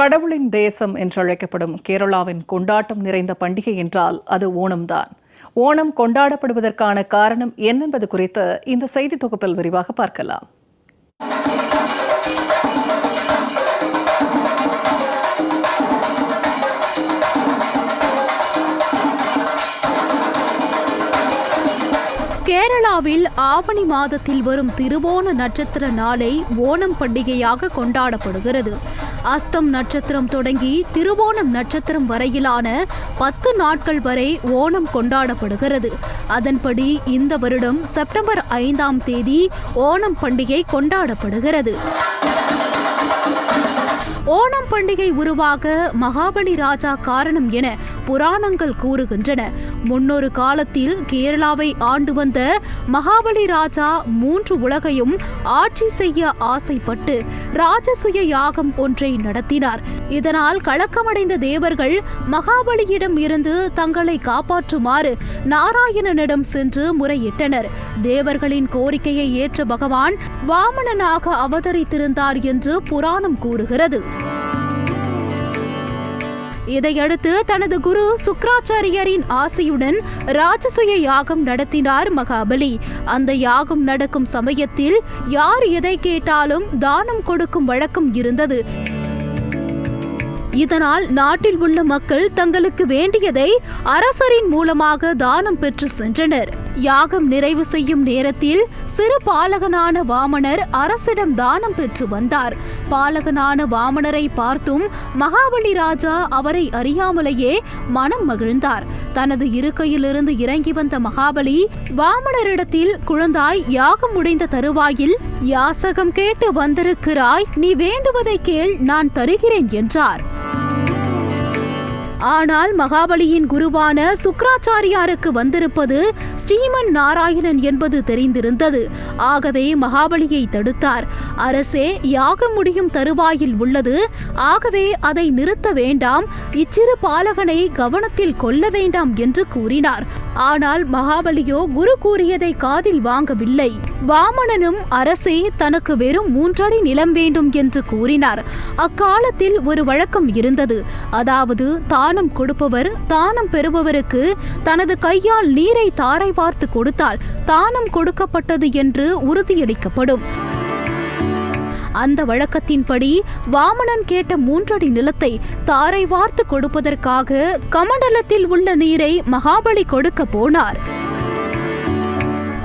கடவுளின் தேசம் என்றழைக்கப்படும் கேரளாவின் கொண்டாட்டம் நிறைந்த பண்டிகை என்றால் அது ஓணம்தான். ஓணம் கொண்டாடப்படுவதற்கான காரணம் என்னென்பது குறித்து இந்த செய்தி தொகுப்பில் விரிவாக பார்க்கலாம். கேரளாவில் ஆவணி மாதத்தில் வரும் திருவோண நட்சத்திர நாளை ஓணம் பண்டிகையாக கொண்டாடப்படுகிறது. அஸ்தம் நட்சத்திரம் தொடங்கி திருவோணம் நட்சத்திரம் வரையிலான பத்து நாட்கள் வரை ஓணம் கொண்டாடப்படுகிறது. அதன்படி இந்த வருடம் செப்டம்பர் ஐந்தாம் தேதி ஓணம் பண்டிகை கொண்டாடப்படுகிறது. ஓணம் பண்டிகை உருவாக மகாபலி ராஜா காரணம் என புராணங்கள் கூறுகின்றன. முன்னொரு காலத்தில் கேரளாவை ஆண்டு வந்த மகாபலி ராஜா மூன்று உலகையும் ஆட்சி செய்ய ஆசைப்பட்டு ராஜசுய யாகம் ஒன்றை நடத்தினார். இதனால் கலக்கமடைந்த தேவர்கள் மகாபலியிடம் இருந்து தங்களை காப்பாற்றுமாறு நாராயணனிடம் சென்று முறையிட்டனர். தேவர்களின் கோரிக்கையை ஏற்ற பகவான் வாமணனாக அவதரித்திருந்தார் என்று புராணம் கூறுகிறது. இதையடுத்து தனது குரு சுக்ராச்சாரியரின் ஆசையுடன் ராஜசுய யாகம் நடத்தினார் மகாபலி. அந்த யாகம் நடக்கும் சமயத்தில் யார் எதை கேட்டாலும் தானம் கொடுக்கும் வழக்கம் இருந்தது. இதனால் நாட்டில் உள்ள மக்கள் தங்களுக்கு வேண்டியதை அரசரின் மூலமாக தானம் பெற்று சென்றனர். யாகம் நிறைவு செய்யும் நேரத்தில் சிறு பாலகனான வாமனர் அரசிடம் தானம் பெற்று வந்தார். பாலகனான வாமனரை பார்த்தும் மகாபலி ராஜா அவரை அறியாமலேயே மனம் மகிழ்ந்தார். தனது இருக்கையிலிருந்து இறங்கி வந்த மகாபலி வாமனரிடத்தில் குழந்தாய் யாகம் முடிந்த தருவாயில் யாசகம் கேட்டு வந்திருக்கிறாய். நீ வேண்டுவதை கேள் நான் தருகிறேன் என்றார். ஆனால் மகாபலியின் குருவான சுக்ராச்சாரியாருக்கு வந்திருப்பது ஸ்ரீமன் நாராயணன் என்பது தெரிந்திருந்தது. ஆகவே மகாபலியை தடுத்தார். அரசே யாகம் முடியும் தருவாயில் உள்ளது. ஆகவே அதை நிறுத்த வேண்டாம். இச்சிறு பாலகனை கவனத்தில் கொள்ள வேண்டாம் என்று கூறினார். ஆனால் மகாபலியோ குரு கூறியதை காதில் வாங்கவில்லை. வாமணனும் அரசே தனக்கு வெறும் மூன்றடி நிலம் வேண்டும் என்று கூறினார். அக்காலத்தில் ஒரு வழக்கம் இருந்தது. அதாவது தானம் கொடுப்பவர் தானம் பெறுபவருக்கு தனது கையால் நீரை தாரை பார்த்து கொடுத்தால் தானம் கொடுக்கப்பட்டது என்று உறுதியளிக்கப்படும். அந்த வழக்கத்தின்படி வாமனன் கேட்ட மூன்றடி நிலத்தை தாரை வார்த்து கொடுப்பதற்காக கமண்டலத்தில் உள்ள நீரை மகாபலி கொடுக்க போனார்.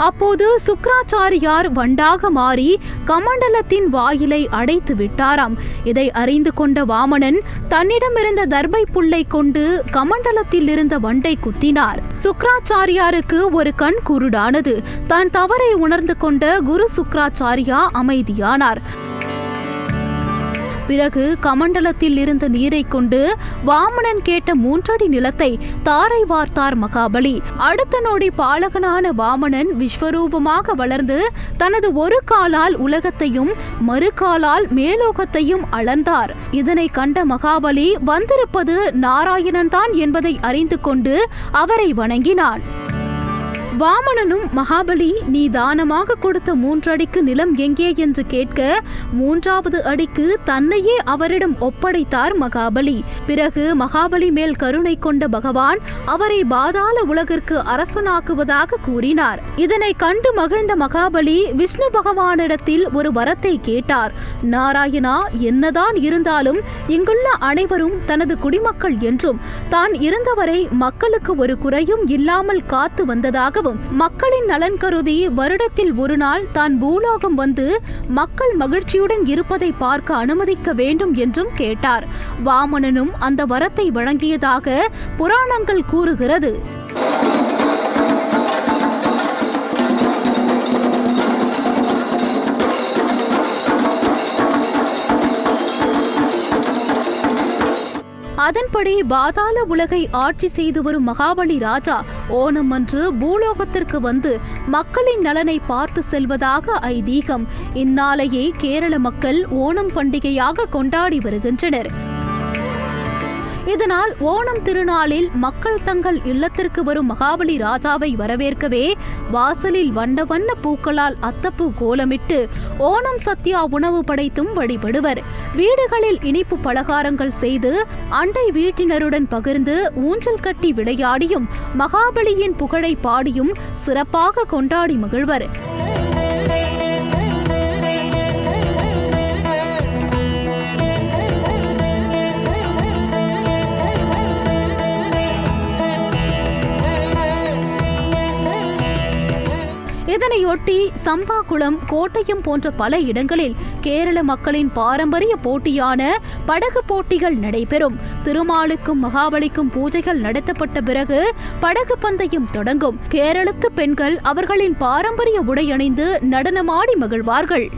அப்போது சுக்ராச்சாரியார் வண்டாக மாறி கமண்டலத்தின் வாயிலை அடைத்து விட்டாராம். இதை அறிந்து கொண்ட வாமனன் தன்னிடமிருந்த தர்பை புல்லை கொண்டு கமண்டலத்தில் இருந்த வண்டை குத்தினார். சுக்ராச்சாரியாருக்கு ஒரு கண் குருடானது. தான் தவறை உணர்ந்து கொண்ட குரு சுக்ராச்சாரியா அமைதியானார். பிறகு கமண்டலத்தில் இருந்த நீரை கொண்டு வாமனன் கேட்ட மூன்றடி நிலத்தை தாரை வார்த்தார் மகாபலி. அடுத்த நொடி பாலகனான வாமனன் விஸ்வரூபமாக வளர்ந்து தனது ஒரு காலால் உலகத்தையும் மறு காலால் மேலோகத்தையும் அளந்தார். இதனை கண்ட மகாபலி வந்திருப்பது நாராயணன் தான் என்பதை அறிந்து கொண்டு அவரை வணங்கினான். வாமனனும் மகாபலி நீ தானமாக கொடுத்த மூன்றடிக்கு நிலம் எங்கே? என்று கேட்க மூன்றாவது அடிக்கு தன்னையே அவரிடம் ஒப்படைத்தார் மகாபலி. பிறகு மகாபலி மேல் கருணை கொண்ட பகவான் அவரை பாதாள உலகிற்கு அரசனாக்குவதாக கூறினார். இதனை கண்டு மகிழ்ந்த மகாபலி விஷ்ணு பகவானிடத்தில் ஒரு வரத்தை கேட்டார். நாராயணா என்னதான் இருந்தாலும் இங்குள்ள அனைவரும் தனது குடிமக்கள் என்றும் தான் இருந்தவரை மக்களுக்கு ஒரு குறையும் இல்லாமல் காத்து வந்ததாக எனவும் மக்களின் நலன் கருதி வருடத்தில் ஒரு நாள் தான் பூலோகம் வந்து மக்கள் மகிழ்ச்சியுடன் இருப்பதை பார்க்க அனுமதிக்க வேண்டும் என்றும் கேட்டார். வாமனனும் அந்த வரத்தை வழங்கியதாக புராணங்கள் கூறுகிறது. அதன்படி பாதாள உலகை ஆட்சி செய்து வரும் மகாபலி ராஜா ஓணம் அன்று பூலோகத்திற்கு வந்து மக்களின் நலனை பார்த்து செல்வதாக ஐதீகம். இந்நாளையே கேரள மக்கள் ஓணம் பண்டிகையாக கொண்டாடி வருகின்றனர். இதனால் ஓணம் திருநாளில் மக்கள் தங்கள் இல்லத்திற்கு வரும் மகாபலி ராஜாவை வரவேற்கவே வாசலில் வண்ண வண்ண பூக்களால் அத்தப்பூ கோலமிட்டு ஓணம் சத்யா உணவு படைத்தும் வழிபடுவர். வீடுகளில் இனிப்பு பலகாரங்கள் செய்து அண்டை வீட்டினருடன் பகிர்ந்து ஊஞ்சல் கட்டி விளையாடியும் மகாபலியின் புகழை பாடியும் சிறப்பாக கொண்டாடி மகிழ்வர். இதனையொட்டி சம்பாகுளம் கோட்டயம் போன்ற பல இடங்களில் கேரள மக்களின் பாரம்பரிய போட்டியான படகு போட்டிகள் நடைபெறும். திருமாலுக்கும் மகாபலிக்கும் பூஜைகள் நடத்தப்பட்ட பிறகு படகு பந்தயம் தொடங்கும். கேரளத்து பெண்கள் அவர்களின் பாரம்பரிய உடை அணிந்து நடனமாடி மகிழ்வார்கள்.